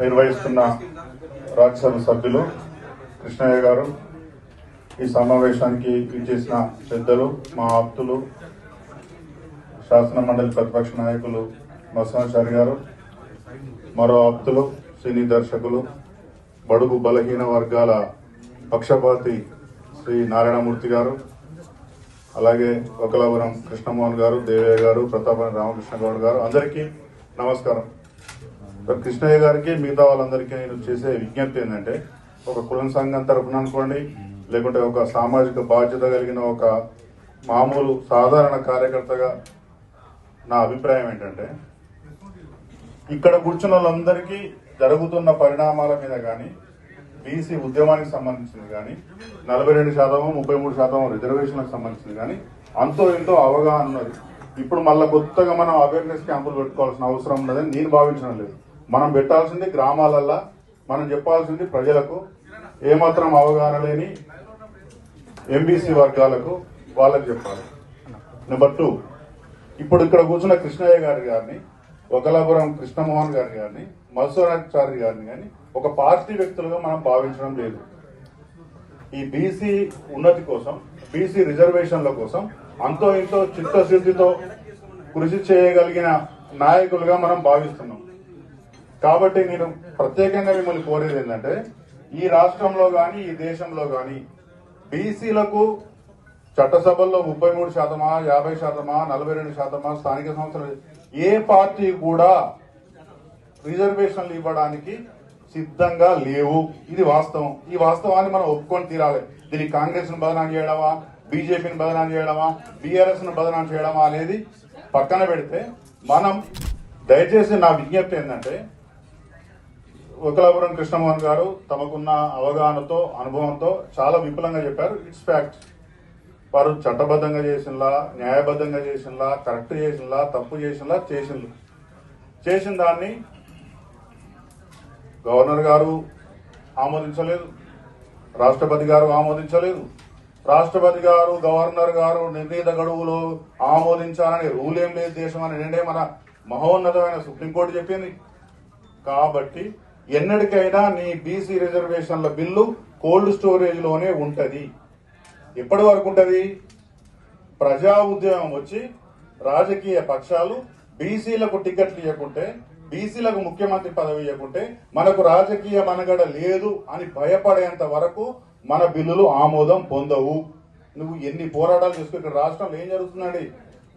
నిర్వహిస్తున్న రాజ్యసభ సభ్యులు కృష్ణయ్య గారు ఈ సమావేశానికి ఇచ్చేసిన పెద్దలు మా ఆప్తులు శాసన మండలి ప్రతిపక్ష నాయకులు మసనాచారి గారు మరో ఆప్తులు సినీ దర్శకులు బడుగు బలహీన వర్గాల పక్షపాతి శ్రీ నారాయణమూర్తి గారు అలాగే ఒకలాపురం కృష్ణమోహన్ గారు దేవయ్య గారు ప్రతాపని రామకృష్ణ గౌడ్ గారు అందరికీ నమస్కారం. కృష్ణయ్య గారికి మిగతా వాళ్ళందరికీ నేను చేసే విజ్ఞప్తి ఏంటంటే ఒక కులం సంఘం తరపున అనుకోండి లేకుంటే ఒక సామాజిక బాధ్యత కలిగిన ఒక మామూలు సాధారణ కార్యకర్తగా నా అభిప్రాయం ఏంటంటే ఇక్కడ కూర్చున్న వాళ్ళందరికీ జరుగుతున్న పరిణామాల మీద కానీ బీసీ ఉద్యమానికి సంబంధించింది కానీ నలభై రెండు శాతం ముప్పై మూడు శాతం రిజర్వేషన్లకు సంబంధించింది కానీ అంతో ఎంతో అవగాహన ఉన్నది. ఇప్పుడు మళ్ళీ కొత్తగా మనం అవేర్నెస్ క్యాంపులు పెట్టుకోవాల్సిన అవసరం ఉన్నదని నేను భావించడం లేదు. మనం పెట్టాల్సింది గ్రామాలల్లో మనం చెప్పాల్సింది ప్రజలకు ఏమాత్రం అవగాహన లేని ఎంబీసీ వర్గాలకు వాళ్ళకి చెప్పాలి. నెంబర్ టూ ఇప్పుడు ఇక్కడ కూర్చున్న కృష్ణయ్య గారి గారిని ఒకలాపురం కృష్ణమోహన్ గారి గారిని మధుసూరాచారి గారిని కానీ ఒక పార్టీ వ్యక్తులుగా మనం భావించడం లేదు. ఈ బీసీ ఉన్నతి కోసం బీసీ రిజర్వేషన్ల కోసం అంతో ఇంతో చిత్తశుద్ధితో కృషి చేయగలిగిన నాయకులుగా మనం భావిస్తున్నాం. కాబట్టి నేను ప్రత్యేకంగా మిమ్మల్ని కోరేది ఏంటంటే ఈ రాష్ట్రంలో గాని ఈ దేశంలో గాని బీసీలకు చట్టసభల్లో ముప్పై మూడు శాతమా యాభై శాతమా నలభై రెండు శాతమా స్థానిక సంస్థలు ఏ పార్టీ కూడా రిజర్వేషన్లు ఇవ్వడానికి సిద్ధంగా లేవు. ఇది వాస్తవం. ఈ వాస్తవాన్ని మనం ఒప్పుకొని తీరాలి. దీనికి కాంగ్రెస్ను బదనాం చేయడమా? బీజేపీని బదనాం చేయడమా? బీఆర్ఎస్ను బదనాం చేయడమా అనేది పక్కన పెడితే మనం దయచేసి నా విజ్ఞప్తి ఏంటంటే ఒకలాపురం కృష్ణమోహన్ గారు తమకున్న అవగాహనతో అనుభవంతో చాలా విపులంగా చెప్పారు. ఇట్స్ ఫ్యాక్ట్ వారు చట్టబద్ధంగా చేసినలా న్యాయబద్ధంగా చేసినలా కరెక్ట్ చేసినలా తప్పు చేసినలా చేసిండ్రు. చేసిన దాన్ని గవర్నర్ గారు ఆమోదించలేదు. రాష్ట్రపతి గారు ఆమోదించలేదు. రాష్ట్రపతి గారు గవర్నర్ గారు నిర్ణీత గడువులు ఆమోదించాలని రూల్ ఏం లేదు దేశం అని. ఏంటంటే మన మహోన్నతమైన సుప్రీంకోర్టు చెప్పింది. కాబట్టి ఎన్నటికైనా నీ బీసీ రిజర్వేషన్ల బిల్లు కోల్డ్ స్టోరేజ్లోనే ఉంటది. ఎప్పటి వరకు ఉంటది? ప్రజా ఉద్యమం వచ్చి రాజకీయ పక్షాలు బీసీలకు టికెట్లు ఇవ్వకుంటే బీసీలకు ముఖ్యమంత్రి పదవి ఇవ్వకుంటే మనకు రాజకీయ మనగడ లేదు అని భయపడేంత వరకు మన బిల్లులు ఆమోదం పొందవు. నువ్వు ఎన్ని పోరాటాలు చేసుకో ఇక్కడ రాష్ట్రంలో ఏం జరుగుతుందండి?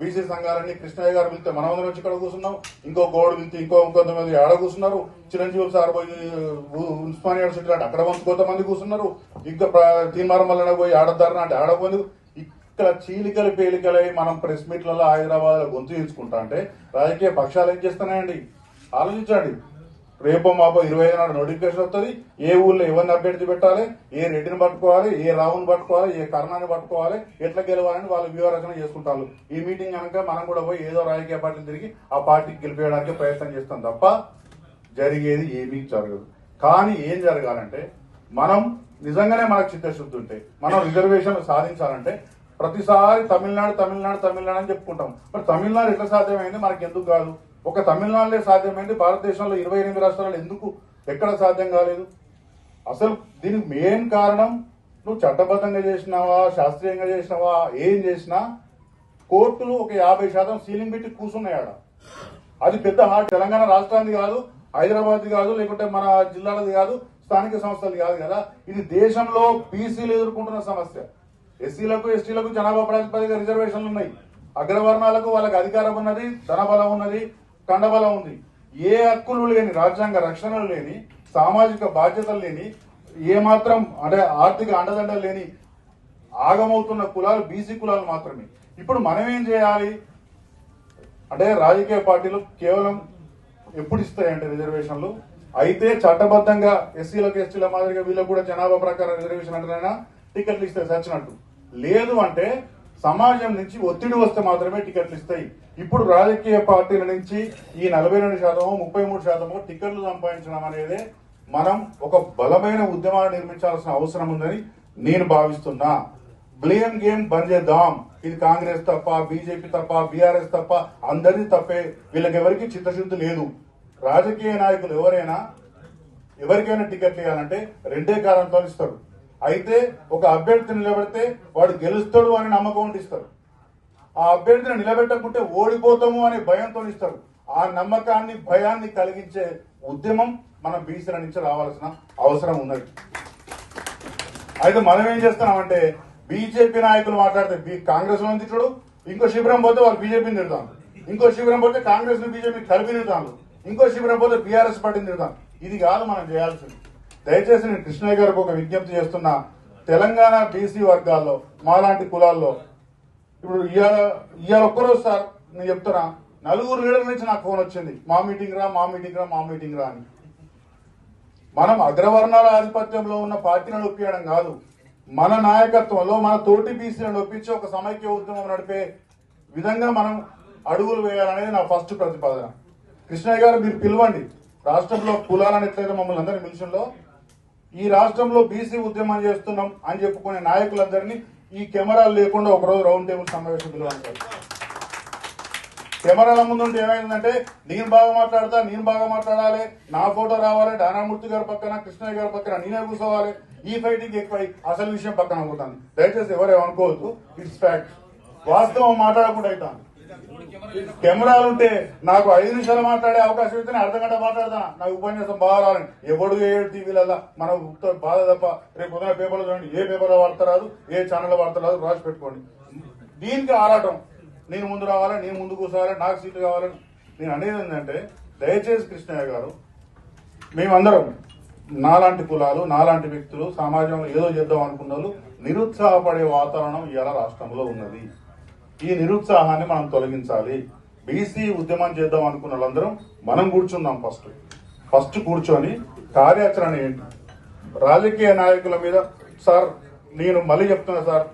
బీసీ సంఘాలన్నీ కృష్ణయ్య గారు పిలిస్తే మనమందరం వచ్చి ఇక్కడ కూర్చున్నాం. ఇంకో గోడు పిలిస్తే ఇంకో కొంతమంది ఆడ కూర్చున్నారు. చిరంజీవి సార్ పోయి ఉ- ఉస్మానియా యూనివర్సిటీ అంటే అక్కడ కొంతమంది కూర్చున్నారు. ఇంకా ప్ర- వల్ల పోయి ఆడద్దారని అంటే ఆడపోయింది ఇక్కడ చీలికలు పేలికలై మనం ప్రెస్ మీట్లలో హైదరాబాద్ గొంతు తీసుకుంటా అంటే రాజకీయ పక్షాలు ఏం చేస్తున్నాయండి? ఆలోచించండి. రేపో మాపో ఇరవై ఐదు నాడు నోటిఫికేషన్ వస్తుంది ఏ ఊళ్ళో ఎవరిని అభ్యర్థి పెట్టాలి ఏ రెడ్డిని పట్టుకోవాలి ఏ రావుని పట్టుకోవాలి ఏ కర్ణాన్ని పట్టుకోవాలి ఎట్లా గెలవాలని వాళ్ళు వ్యూహరచన చేసుకుంటారు. ఈ మీటింగ్ కనుక మనం కూడా పోయి ఏదో రాజకీయ పార్టీని తిరిగి ఆ పార్టీకి గెలిపేయడానికి ప్రయత్నం చేస్తాం తప్ప జరిగేది ఏమీ జరగదు. కానీ ఏం జరగాలంటే మనం నిజంగానే మనకు చిత్తశుద్ధి ఉంటే మనం రిజర్వేషన్ సాధించాలంటే ప్రతిసారి తమిళనాడు తమిళనాడు తమిళనాడు అని చెప్పుకుంటాం. మరి తమిళనాడు ఎట్లా సాధ్యమైంది? మనకి ఎందుకు కాదు. ఒక తమిళనాడులే సాధ్యమైంది భారతదేశంలో ఇరవై ఎనిమిది రాష్ట్రాలు ఎందుకు ఎక్కడ సాధ్యం కాలేదు? అసలు దీనికి మెయిన్ కారణం నువ్వు చట్టబద్ధంగా చేసినావా శాస్త్రీయంగా చేసినావా ఏం చేసినా కోర్టులు ఒక యాభై శాతం సీలింగ్ పెట్టి కూర్చున్నాయాడ అది పెద్ద హార్ట్. తెలంగాణ రాష్ట్రానికి కాదు హైదరాబాద్ కాదు లేకుంటే మన జిల్లాలది కాదు స్థానిక సంస్థలు కాదు కదా. ఇది దేశంలో బీసీలు ఎదుర్కొంటున్న సమస్య. ఎస్సీలకు ఎస్టీలకు జనాభా ప్రాతిపదిక రిజర్వేషన్లు ఉన్నాయి. అగ్రవర్ణాలకు వాళ్ళకి అధికారం ఉన్నది ధనబలం ఉన్నది కండబలం ఉంది. ఏ హక్కులు లేని రాజ్యాంగ రక్షణలు లేని సామాజిక బాధ్యతలు లేని ఏమాత్రం అంటే ఆర్థిక అండదండలు లేని ఆగమవుతున్న కులాలు బీసీ కులాలు మాత్రమే. ఇప్పుడు మనం ఏం చేయాలి? అంటే రాజకీయ పార్టీలు కేవలం ఎప్పుడు ఇస్తాయంటే రిజర్వేషన్లు? అయితే చట్టబద్ధంగా ఎస్సీలకు ఎస్టీల మాదిరిగా వీళ్ళకు కూడా జనాభా ప్రకారం రిజర్వేషన్ అంటేనైనా? టికెట్లు ఇస్తే సచ్చినట్టు లేదు అంటే సమాజం నుంచి ఒత్తిడి వస్తే మాత్రమే టికెట్లు ఇస్తాయి. ఇప్పుడు రాజకీయ పార్టీల నుంచి ఈ నలభై రెండు శాతమో ముప్పై మూడు శాతమో టికెట్లు సంపాదించడం అనేది మనం ఒక బలమైన ఉద్యమాన్ని నిర్మించాల్సిన అవసరం ఉందని నేను భావిస్తున్నా. బ్లేమ్ గేమ్ బంద్ చేద్దాం. ఇది కాంగ్రెస్ తప్ప బీజేపీ తప్ప బీఆర్ఎస్ తప్ప అందరిది తప్పే. వీళ్ళకి ఎవరికి చిత్తశుద్ధి లేదు. రాజకీయ నాయకులు ఎవరైనా ఎవరికైనా టికెట్లు ఇవ్వాలంటే రెండే కాలంతో ఇస్తారు. అయితే ఒక అభ్యర్థిని నిలబెడితే వాడు గెలుస్తాడు అనే నమ్మకం ఉండిస్తారు ఆ అభ్యర్థిని నిలబెట్టకుంటే ఓడిపోతాము అనే భయంతో ఇస్తారు. ఆ నమ్మకాన్ని భయాన్ని కలిగించే ఉద్యమం మన బీసీల నుంచి రావాల్సిన అవసరం ఉన్నది. అయితే మనం ఏం చేస్తున్నామంటే బీజేపీ నాయకులు మాట్లాడితే బీ- కాంగ్రెస్లో తిట్టడు ఇంకో శిబిరం పోతే వాళ్ళు బీజేపీని తిడతాను ఇంకో శిబిరం పోతే కాంగ్రెస్ను బీజేపీ కలిపి తిడతాను ఇంకో శిబిరం పోతే బీఆర్ఎస్ పార్టీని తిడతాను ఇది కాదు మనం చేయాల్సింది. దయచేసి నేను కృష్ణయ్య గారికి ఒక విజ్ఞప్తి చేస్తున్నా. తెలంగాణ బీసీ వర్గాల్లో మాలాంటి కులాల్లో ఇప్పుడు ఇవాళ ఇవాళ ఒక్కరోజు సార్ నేను చెప్తున్నా నలుగురు లీడర్ నుంచి నాకు ఫోన్ వచ్చింది. మా మీటింగ్ రా మా మీటింగ్ రా మా మీటింగ్ రా అని. మనం అగ్రవర్ణాల ఆధిపత్యంలో ఉన్న పార్టీలను ఒప్పించడం కాదు. మన నాయకత్వంలో మన తోటి బీసీలను నొప్పించి ఒక సమైక్య ఉద్యమం నడిపే విధంగా మనం అడుగులు వేయాలనేది నా ఫస్ట్ ప్రతిపాదన. కృష్ణయ్య గారు మీరు పిలవండి. రాష్ట్రంలో కులాలను ఎట్లయితే మమ్మల్ని అందరినీ మిషన్లో ఈ రాష్ట్రంలో బీసీ ఉద్యమం చేస్తున్నాం అని చెప్పుకునే నాయకులందరినీ ఈ కెమెరాలు లేకుండా ఒకరోజు రౌండ్ టేబుల్ సమావేశం పిలవాలి కెమెరాల ముందు ఉంటే ఏమైందంటే నేను బాగా మాట్లాడతా నేను బాగా మాట్లాడాలి నా ఫోటో రావాలి దానామూర్తి గారి పక్కన కృష్ణయ్య గారి పక్కన నేనే కూర్చోవాలి ఈ ఫైటింగ్ ఎక్కువై అసలు విషయం పక్కన పోతాను దయచేసి ఎవరేమనుకోవద్దు ఇట్స్ ఫ్యాక్ట్. వాస్తవం మాట్లాడకుండా అవుతాను కెమెరాలు ఉంటే నాకు ఐదు నిమిషాలు మాట్లాడే అవకాశం ఇస్తే అర్ధ గంట మాట్లాడతాను? నాకు ఉపన్యాసం బాగా రాలని ఎవడు ఏ టీవీలలో మన బాధ తప్ప రేపు ఉదయం పేపర్లో చూడండి. ఏ పేపర్లో వాడతారాదు ఏ ఛానల్లో వాడతారాదు రాసి పెట్టుకోండి. దీనికి ఆరాటం. నేను ముందు రావాలని నేను ముందు కూర్చోవాలి నాకు సీట్లు కావాలని నేను అనేది ఏంటంటే దయచేసి కృష్ణయ్య గారు మేమందరం నాలాంటి కులాలు నాలాంటి వ్యక్తులు సమాజంలో ఏదో చేద్దాం అనుకున్న వాళ్ళు నిరుత్సాహపడే వాతావరణం ఇవాళ రాష్ట్రంలో ఉన్నది. ఈ నిరుత్సాహాన్ని మనం తొలగించాలి. బీసీ ఉద్యమం చేద్దాం అనుకున్న వాళ్ళందరం మనం కూర్చుందాం ఫస్ట్. ఫస్ట్ కూర్చొని కార్యాచరణ ఏంటి? రాజకీయ నాయకుల మీద సార్ నేను మళ్ళీ చెప్తున్నా సార్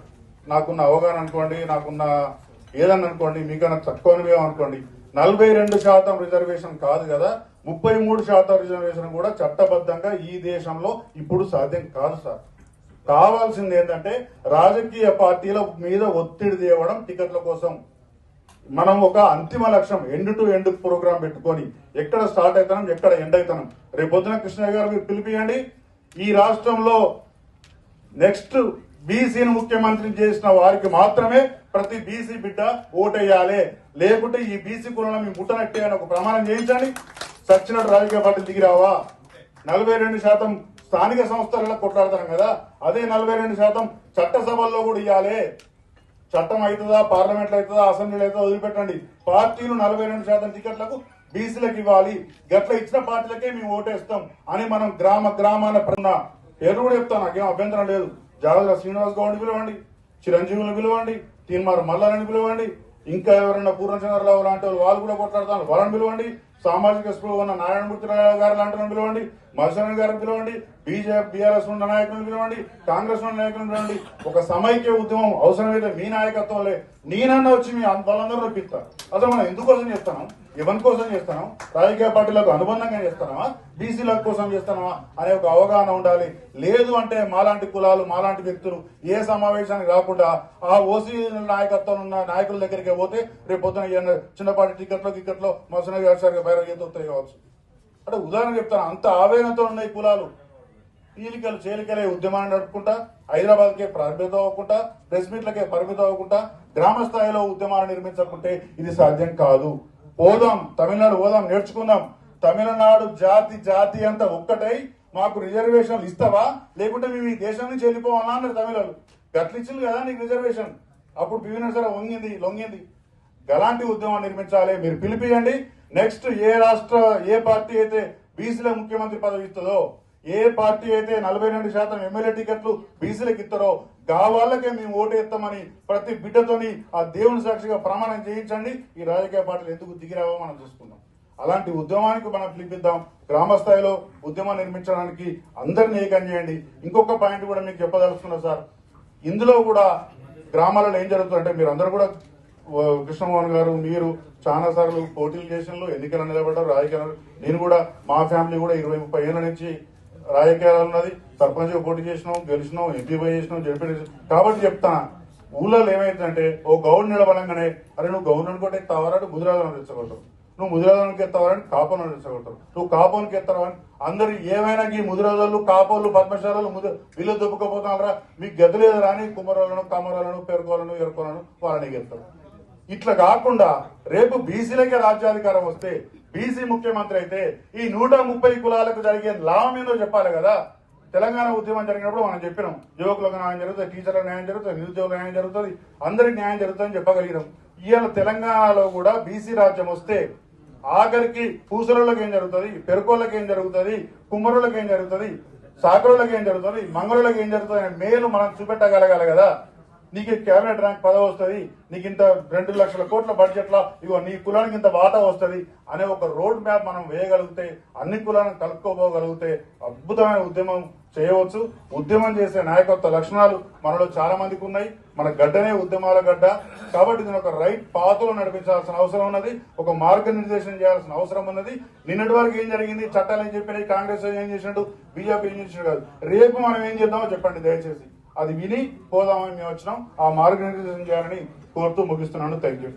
నాకున్న అవగాహన అనుకోండి నాకున్న ఏదన్నా అనుకోండి మీకన్నా తక్కువనివే అనుకోండి. నలభై రెండు శాతం రిజర్వేషన్ కాదు కదా ముప్పై మూడు శాతం రిజర్వేషన్ కూడా చట్టబద్ధంగా ఈ దేశంలో ఇప్పుడు సాధ్యం కాదు సార్. కావాల్సింది ఏంటంటే రాజకీయ పార్టీల మీద ఒత్తిడి తేవడం టికెట్ల కోసం. మనం ఒక అంతిమ లక్ష్యం ఎండ్ టు ఎండ్ ప్రోగ్రామ్ పెట్టుకొని ఎక్కడ స్టార్ట్ అవుతాం ఎక్కడ ఎండ్ అవుతాం రేపు పొద్దున కృష్ణయ్య గారు మీరు పిలిపియండి. ఈ రాష్ట్రంలో నెక్స్ట్ బీసీని ముఖ్యమంత్రి చేసిన వారికి మాత్రమే ప్రతి బీసీ బిడ్డ ఓటేయాలి. లేకుంటే ఈ బీసీ కులం మీ ముట్టనట్టే అని ఒక ప్రమాణం చేయించండి. సచ్చినట్టు రాజకీయ పార్టీ దిగిరావా నలభై రెండు శాతం స్థానిక సంస్థలలో కొట్లాడతాం కదా అదే నలభై రెండు శాతం చట్టసభల్లో కూడా ఇవ్వాలి చట్టం అవుతుందా పార్లమెంట్లో అవుతుందా అసెంబ్లీలో అవుతుందా వదిలిపెట్టండి. పార్టీలు నలభై రెండు శాతం టికెట్లకు బీసీలకు ఇవ్వాలి. గట్ల ఇచ్చిన పార్టీలకే మేము ఓటేస్తాం అని మనం గ్రామ గ్రామాన ఉన్న పేరు కూడా చెప్తాను నాకేం అభ్యంతరం లేదు. జాగ్రత్త శ్రీనివాస్ గౌడ్ పిలవండి చిరంజీవిని పిలవండి తీన్మారు మల్లారని పిలవండి ఇంకా ఎవరైనా పూర్ణచంద్రరావు లాంటి వాళ్ళు వాళ్ళు కూడా కొట్లాడతారు వాళ్ళని పిలవండి సామాజిక స్పృహ ఉన్న నారాయణమూర్తి గారు లాంటి పిలవండి మధుసూదన్ గారిని పిలవండి బీజేపీ బీఆర్ఎస్ ఉన్న నాయకులను పిలవండి కాంగ్రెస్ ఉన్న నాయకులను పిలవండి. ఒక సమైక్య ఉద్యమం అవసరమైతే మీ నాయకత్వంలో నేనన్న వచ్చి మీ వాళ్ళందరూ నొప్పిస్తా అసలు మనం ఎందుకోసం చేస్తున్నాం? ఎవరి కోసం చేస్తాను రాజకీయ పార్టీలకు అనుబంధంగా చేస్తున్నామా? బీసీల కోసం చేస్తున్నామా? అనే ఒక అవగాహన ఉండాలి. లేదు అంటే మాలాంటి కులాలు మాలాంటి వ్యక్తులు ఏ సమావేశానికి రాకుండా ఆ ఓసీ నాయకత్వం ఉన్న నాయకుల దగ్గరికి పోతే రేపు పొద్దున చిన్నపాటి టికెట్లో టికెట్లో మసన గారి బయట ఏదో కావచ్చు. అంటే ఉదాహరణ చెప్తాను. అంత ఆవేదనతో ఉన్నాయి కులాలు. పీలికలు చేలికలే ఉద్యమాన్ని నడుపుకుంటా హైదరాబాద్కే పరిమితం అవ్వకుండా ప్రెస్ మీట్లకే పరిమితం అవ్వకుండా గ్రామ స్థాయిలో ఉద్యమాలు నిర్మించకుంటే ఇది సాధ్యం కాదు. పోదాం తమిళనాడు పోదాం నేర్చుకుందాం. తమిళనాడు జాతి జాతి అంతా ఒక్కటై మాకు రిజర్వేషన్లు ఇస్తావా? లేకుంటే మేము ఈ దేశం నుంచి వెళ్ళిపోవాలా అన్నారు తమిళలు. గట్లిచ్చింది కదా నీకు రిజర్వేషన్? అప్పుడు పివి సరే వంగింది లొంగింది. గలాంటి ఉద్యమం నిర్మించాలి. మీరు పిలిపియండి. నెక్స్ట్ ఏ రాష్ట్ర ఏ పార్టీ అయితే బీసీల ముఖ్యమంత్రి పదవి ఇస్తుందో ఏ పార్టీ అయితే నలభై రెండు శాతం ఎమ్మెల్యే టికెట్లు బీసీలకు ఇస్తారో గా వాళ్ళకే మేము ఓటేస్తామని ప్రతి బిడ్డతోని ఆ దేవుని సాక్షిగా ప్రమాణం చేయించండి. ఈ రాజకీయ పార్టీలు ఎందుకు దిగిరావో మనం చూసుకుందాం. అలాంటి ఉద్యమానికి మనం పిలిపిద్దాం గ్రామ స్థాయిలో ఉద్యమం నిర్మించడానికి అందరిని ఏకం చేయండి. ఇంకొక పాయింట్ కూడా మీకు చెప్పదలుచుకున్నా సార్ ఇందులో కూడా గ్రామాలలో ఏం జరుగుతుందంటే మీరు అందరూ కూడా కృష్ణమోహన్ గారు మీరు చాలా సార్లు పోటీలు చేసినలో ఎన్నికలు నిలబడ్డారు రాజకీయాలు నేను కూడా మా ఫ్యామిలీ కూడా ఇరవై ముప్పై ఏళ్ళ నుంచి రాజకీయాలు ఉన్నది. సర్పంచ్ పోటీ చేసినాం గెలిచినాం ఎంపీ చేసినాం జడ్పీ కాబట్టి చెప్తాను ఊళ్ళో ఏమైందంటే ఓ గౌడ్ నిలబడంగానే అరే నువ్వు గౌడ్ కూడా తవరాడు గుజరాత్ తెచ్చగలుగుతావు నువ్వు ముదిరాజానికి ఎత్తావని కాపును రెచ్చగొడతారు నువ్వు కాపోనికి ఎత్తావని అందరు ఏమైనా ఈ ముదిరాజులు కాపోళ్ళు పద్మశాలలు ముది వీళ్ళు దుబ్బుకపోతున్నారా మీకు గది లేదు రాని కుమరాలను కామరాలను పేర్కొలను ఎరుకోలను వాళ్ళని ఎత్తారు ఇట్లా కాకుండా రేపు బీసీలకే రాజ్యాధికారం వస్తే బీసీ ముఖ్యమంత్రి అయితే ఈ నూట ముప్పై కులాలకు జరిగే లాభం ఏందో చెప్పాలి కదా. తెలంగాణ ఉద్యమం జరిగినప్పుడు మనం చెప్పినాం. యువకులకు న్యాయం జరుగుతుంది టీచర్లకు న్యాయం జరుగుతుంది నిరుద్యోగులకు న్యాయం జరుగుతుంది అందరికి న్యాయం జరుగుతుందని చెప్పగలిగినాం. ఇవాళ తెలంగాణలో కూడా బీసీ రాజ్యం వస్తే ఆఖరికి పూసరులకు ఏం జరుగుతుంది పెరుకోళ్ళకి ఏం జరుగుతుంది కుమ్మరులకు ఏం జరుగుతుంది సాకరులకు ఏం జరుగుతుంది మంగళులకు ఏం జరుగుతుంది అనే మేలు మనం చూపెట్టగలగాలి కదా. నీకు క్యాబినెట్ ర్యాంక్ పదవి వస్తుంది నీకు ఇంత రెండు లక్షల కోట్ల బడ్జెట్లో ఇగో నీ కులానికి ఇంత వాటా వస్తుంది అనే ఒక రోడ్ మ్యాప్ మనం వేయగలిగితే అన్ని కులాలను కలుపుకోపోగలిగితే అద్భుతమైన ఉద్యమం చేయవచ్చు. ఉద్యమం చేసే నాయకత్వ లక్షణాలు మనలో చాలా మందికి ఉన్నాయి. మన గడ్డనే ఉద్యమాల గడ్డ. కాబట్టి దీని ఒక రైట్ పాతలో నడిపించాల్సిన అవసరం ఉన్నది. ఒక మార్గనిర్దేశం చేయాల్సిన అవసరం ఉన్నది. నిన్నటి వరకు ఏం జరిగింది? చట్టాలు ఏం చెప్పినాయి? కాంగ్రెస్ ఏం చేసినట్టు బీజేపీ ఏం చేసినట్టు కాదు. రేపు మనం ఏం చేద్దామో చెప్పండి దయచేసి. అది విని పోదామని మేము వచ్చినాం. ఆ మార్గనిర్దేశం చేయాలని కోరుతూ ముగిస్తున్నాను. Thank you